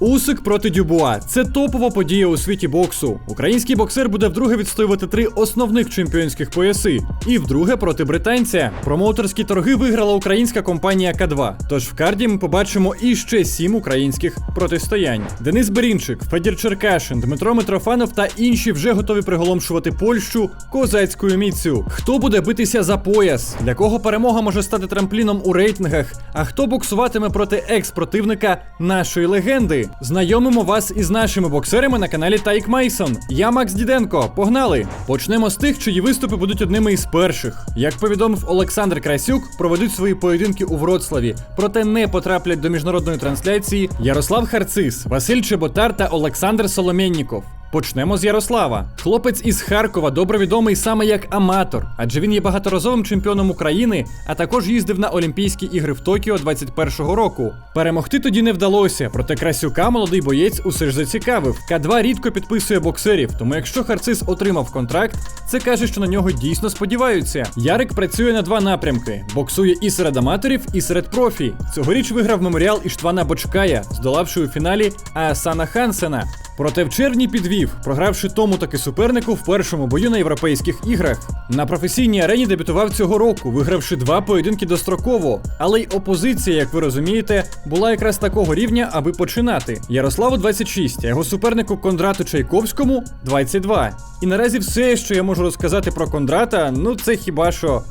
Усик проти Дюбуа це топова подія у світі боксу. Український боксер буде вдруге відстоювати три основних чемпіонських пояси, і вдруге проти британця. Промоутерські торги виграла українська компанія К2. Тож в карді ми побачимо іще сім українських протистоянь. Денис Берінчик, Федір Черкашин, Дмитро Митрофанов та інші вже готові приголомшувати Польщу козацькою міцю. Хто буде битися за пояс? Для кого перемога може стати трампліном у рейтингах? А хто боксуватиме проти екс-противника нашої легенди? Знайомимо вас із нашими боксерами на каналі Тайк Мейсон. Я Макс Діденко. Погнали! Почнемо з тих, чиї виступи будуть одними із перших. Як повідомив Олександр Красюк, проведуть свої поєдинки у Вроцлаві, проте не потраплять до міжнародної трансляції Ярослав Харцис, Василь Чеботар та Олександр Соломєнніков. Почнемо з Ярослава. Хлопець із Харкова добре відомий саме як аматор, адже він є багаторазовим чемпіоном України, а також їздив на Олімпійські ігри в Токіо 21-го року. Перемогти тоді не вдалося, проте Красюка молодий боєць усе ж зацікавив. К2 рідко підписує боксерів, тому якщо Харцис отримав контракт, це каже, що на нього дійсно сподіваються. Ярик працює на два напрямки: боксує і серед аматорів, і серед профі. Цьогоріч виграв меморіал Іштвана Бочкая, здолавши у фіналі Аасана Хансена. Проте в червні підвів, програвши тому таки супернику в першому бою на європейських іграх. На професійній арені дебютував цього року, вигравши два поєдинки достроково. Але й опозиція, як ви розумієте, була якраз такого рівня, аби починати. Ярославу 26, а його супернику Кондрату Чайковському 22. І наразі все, що я можу розказати про Кондрата, ну це хіба що.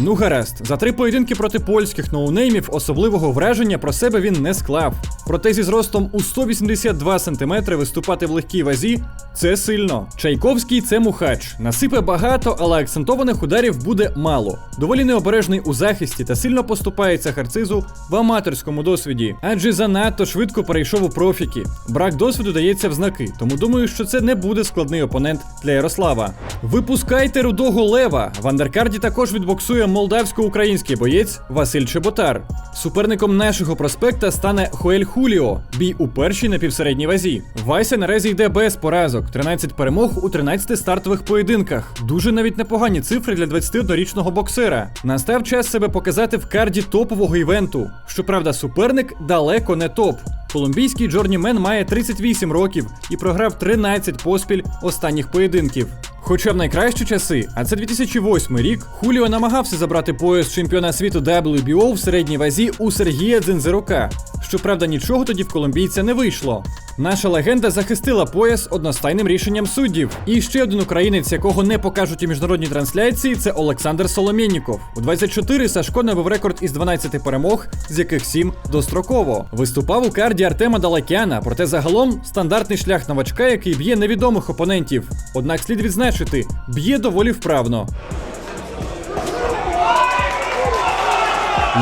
Ну гаразд, за три поєдинки проти польських ноунеймів особливого враження про себе він не склав. Проте зі зростом у 182 см виступати в легкій вазі це сильно. Чайковський це мухач. Насипе багато, але акцентованих ударів буде мало. Доволі необережний у захисті та сильно поступається харцизу в аматорському досвіді, адже занадто швидко перейшов у профіки. Брак досвіду дається в знаки, тому думаю, що це не буде складний опонент для Ярослава. Випускайте рудого лева. В андеркарді також відбоксує молдавсько-український боєць Василь Чеботар. Суперником нашого проспекта стане Хоель Хуліо, бій у першій напівсередній вазі. Вася наразі йде без поразок: 13 перемог у 13 стартових поєдинках. Дуже навіть непогані цифри для 21-річного боксера. Настав час себе показати в карді топового івенту. Щоправда, суперник далеко не топ. Колумбійський Джорні Мен має 38 років і програв 13 поспіль останніх поєдинків. Хоча в найкращі часи, а це 2008 рік, Хуліо намагався забрати пояс чемпіона світу WBO в середній вазі у Сергія Дзензирука. Щоправда, нічого тоді в колумбійця не вийшло. Наша легенда захистила пояс одностайним рішенням суддів. І ще один українець, якого не покажуть у міжнародній трансляції, це Олександр Соломєнніков. У 24 Сашко набив рекорд із 12 перемог, з яких 7 достроково. Виступав у карді Артема Далакяна, проте загалом стандартний шлях новачка, який б'є невідомих опонентів. Однак слід відзначити, б'є доволі вправно.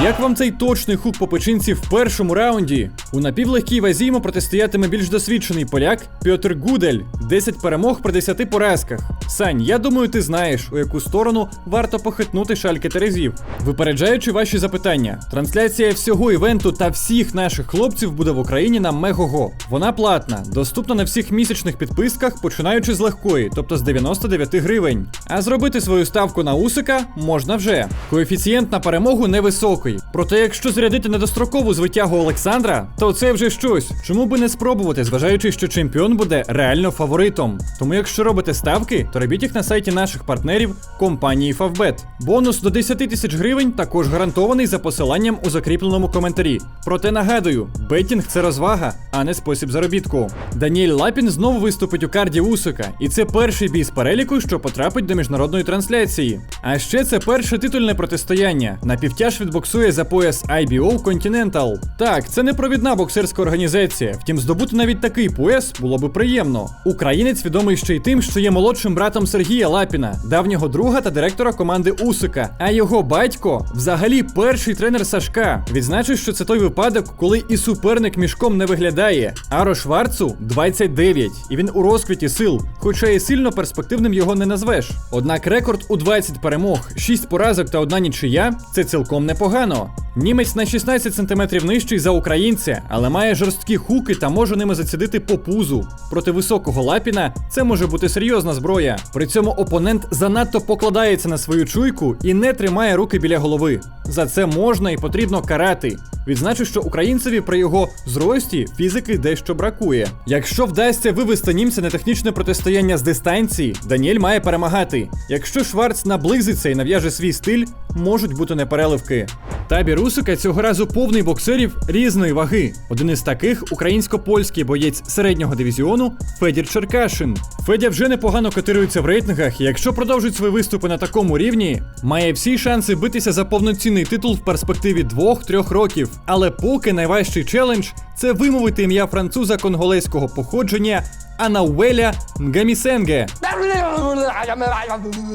Як вам цей точний хук по печінці в першому раунді? У напівлегкій вазі йому протистоятиме більш досвідчений поляк Пьотр Гудель. 10 перемог при 10 поразках. Сань, я думаю, ти знаєш, у яку сторону варто похитнути шальки терезів. Випереджаючи ваші запитання, трансляція всього івенту та всіх наших хлопців буде в Україні на Мегого. Вона платна, доступна на всіх місячних підписках, починаючи з легкої, тобто з 99 гривень. А зробити свою ставку на усика можна вже. Коефіцієнт на перемогу невисокий. Проте, якщо зарядити на дострокову звитягу Олександра, то це вже щось. Чому би не спробувати, зважаючи, що чемпіон буде реально фаворитом. Тому, якщо робите ставки, то робіть їх на сайті наших партнерів компанії Favbet. Бонус до 10 тисяч гривень також гарантований за посиланням у закріпленому коментарі. Проте нагадую, бетінг це розвага, а не спосіб заробітку. Даніель Лапін знову виступить у карді Усика, і це перший бій з переліку, що потрапить до міжнародної трансляції. А ще це перше титульне протистояння. На півтяж відбоксує за пояс IBO Continental. Так, це не провідна боксерська організація. Втім, здобути навіть такий пояс було би приємно. Українець відомий ще й тим, що є молодшим братом Сергія Лапіна, давнього друга та директора команди Усика. А його батько взагалі перший тренер Сашка. Відзначу, що це той випадок, коли і суперник мішком не виглядає. Аро Шварцу 29, і він у розквіті сил, хоча і сильно перспективним його не назвеш. Однак рекорд у 20 перемог, 6 поразок та одна нічия це цілком непогано. Німець на 16 см нижчий за українця, але має жорсткі хуки та може ними зацідити по пузу. Проти високого лапіна це може бути серйозна зброя. При цьому опонент занадто покладається на свою чуйку і не тримає руки біля голови. За це можна і потрібно карати. Відзначу, що українцеві при його зрості фізики дещо бракує. Якщо вдасться вивести німця на технічне протистояння з дистанції, Даніель має перемагати. Якщо Шварц наблизиться і нав'яже свій стиль, можуть бути непереливки. Табір Усика цього разу повний боксерів різної ваги. Один із таких українсько-польський боєць середнього дивізіону Федір Черкашин. Федя вже непогано котирується в рейтингах, і якщо продовжить свої виступи на такому рівні, має всі шанси битися за повноцінний титул в перспективі 2-3 років. Але поки найважчий челендж це вимовити ім'я француза конголезького походження Анауеля Нгамісенге.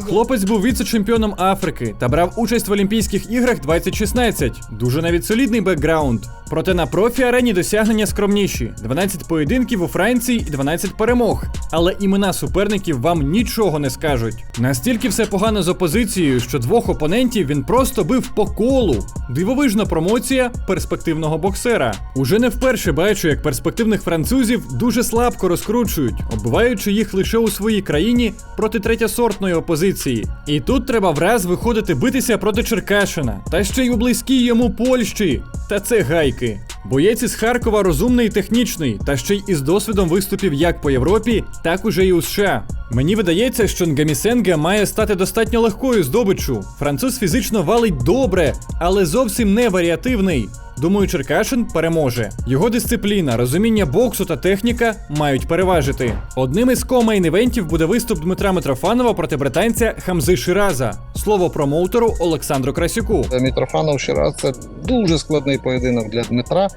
Хлопець був віце-чемпіоном Африки та брав участь в Олімпійських іграх 2016. Дуже навіть солідний бекграунд. Проте на профі арені досягнення скромніші: 12 поєдинків у Франції і 12 перемог. Але імена суперників вам нічого не скажуть. Настільки все погано з опозицією, що двох опонентів він просто бив по колу. Дивовижна промоція перспективного боксера. Уже не вперше бачу, як перспективних французів дуже слабко розкручують, оббиваючи їх лише у своїй країні проти третєсортної опозиції. І тут треба враз виходити битися проти Черкашина, та ще й у близькій йому Польщі. Та це гайки. Боєць із Харкова розумний і технічний, та ще й із досвідом виступів як по Європі, так уже і у США. Мені видається, що Нгамісенге має стати достатньо легкою здобиччю. Француз фізично валить добре, але зовсім не варіативний. Думаю, Черкашин переможе. Його дисципліна, розуміння боксу та техніка мають переважити. Одним із комейн-івентів буде виступ Дмитра Митрофанова проти британця Хамзи Шираза. Слово промоутеру Олександру Красюку. Мітрофанов Шираз це дуже складний поєдинок для Дмитра.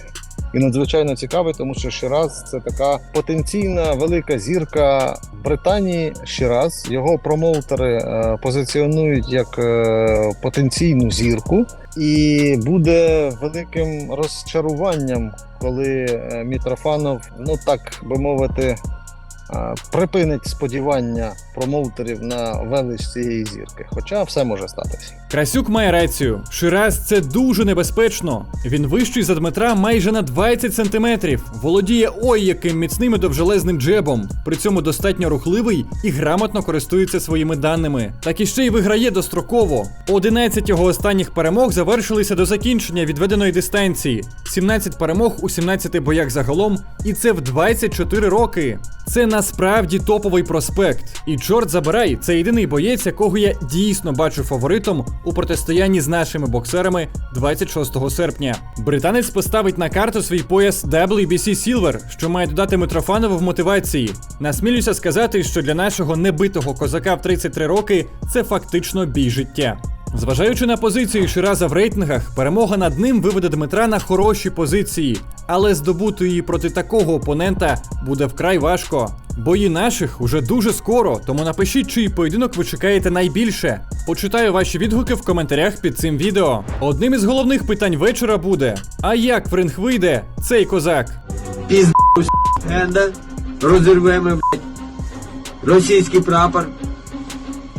І надзвичайно цікавий, тому що Шираз це така потенційна велика зірка Британії. Шираз його промоутери е, позиціонують як е, потенційну зірку, і буде великим розчаруванням, коли е, Мітрофанов, ну так би мовити, припинить сподівання промоутерів на велич цієї зірки. Хоча все може статися. Красюк має рацію. Шираз це дуже небезпечно. Він вищий за Дмитра майже на 20 сантиметрів. Володіє ой яким міцним і довжелезним джебом. При цьому достатньо рухливий і грамотно користується своїми даними. Так і ще й виграє достроково. 11 його останніх перемог завершилися до закінчення відведеної дистанції. 17 перемог у 17 боях загалом, і це в 24 роки. Це насправді топовий проспект. І чорт забирай, це єдиний боєць, якого я дійсно бачу фаворитом у протистоянні з нашими боксерами 26 серпня. Британець поставить на карту свій пояс WBC Silver, що має додати Митрофанову в мотивації. Насмілюся сказати, що для нашого небитого козака в 33 роки це фактично бій життя. Зважаючи на позицію Шираза в рейтингах, перемога над ним виведе Дмитра на хороші позиції, але здобути її проти такого опонента буде вкрай важко. Бої наших уже дуже скоро, тому напишіть, чий поєдинок ви чекаєте найбільше. Почитаю ваші відгуки в коментарях під цим відео. Одним із головних питань вечора буде: а як в ринг вийде цей козак? пізду розірвемо блядь, російський прапор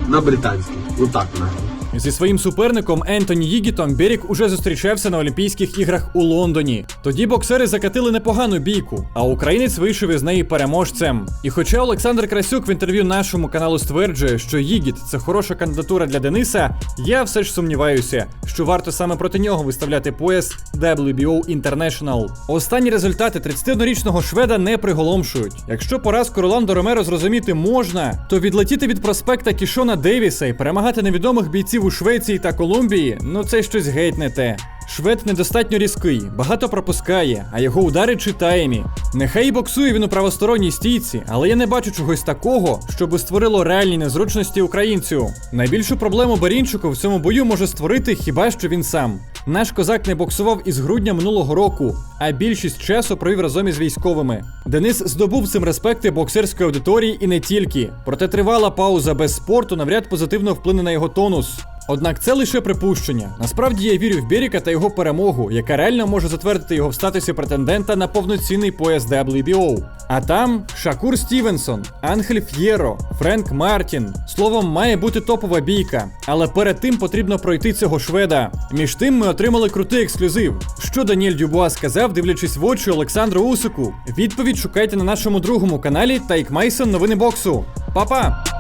на британський. Отак нахуй. Зі своїм суперником Ентоні Їгітом Берік уже зустрічався на Олімпійських іграх у Лондоні. Тоді боксери закатили непогану бійку, а українець вийшов із неї переможцем. І хоча Олександр Красюк в інтерв'ю нашому каналу стверджує, що Їгіт це хороша кандидатура для Дениса, я все ж сумніваюся, що варто саме проти нього виставляти пояс WBO International. Останні результати 31-річного шведа не приголомшують. Якщо поразку Роландо Ромеро зрозуміти можна, то відлетіти від проспекта Кішона Девіса і перемагати невідомих бійців у Швеції та Колумбії, ну це щось геть не те. Швед недостатньо різкий, багато пропускає, а його удари читаємі. Нехай і боксує він у правосторонній стійці, але я не бачу чогось такого, що би створило реальні незручності українцю. Найбільшу проблему Барінчуку в цьому бою може створити хіба що він сам. Наш козак не боксував із грудня минулого року, а більшість часу провів разом із військовими. Денис здобув цим респекти боксерської аудиторії і не тільки. Проте тривала пауза без спорту навряд позитивно вплине на його тонус. Однак це лише припущення. Насправді я вірю в Біріка та його перемогу, яка реально може затвердити його в статусі претендента на повноцінний пояс WBO. А там Шакур Стівенсон, Анхель Ф'єро, Френк Мартін. Словом, має бути топова бійка. Але перед тим потрібно пройти цього шведа. Між тим ми отримали крутий ексклюзив. Що Даніель Дюбуа сказав, дивлячись в очі Олександру Усику. Відповідь шукайте на нашому другому каналі Тайк Майсон Новини боксу. Па-па!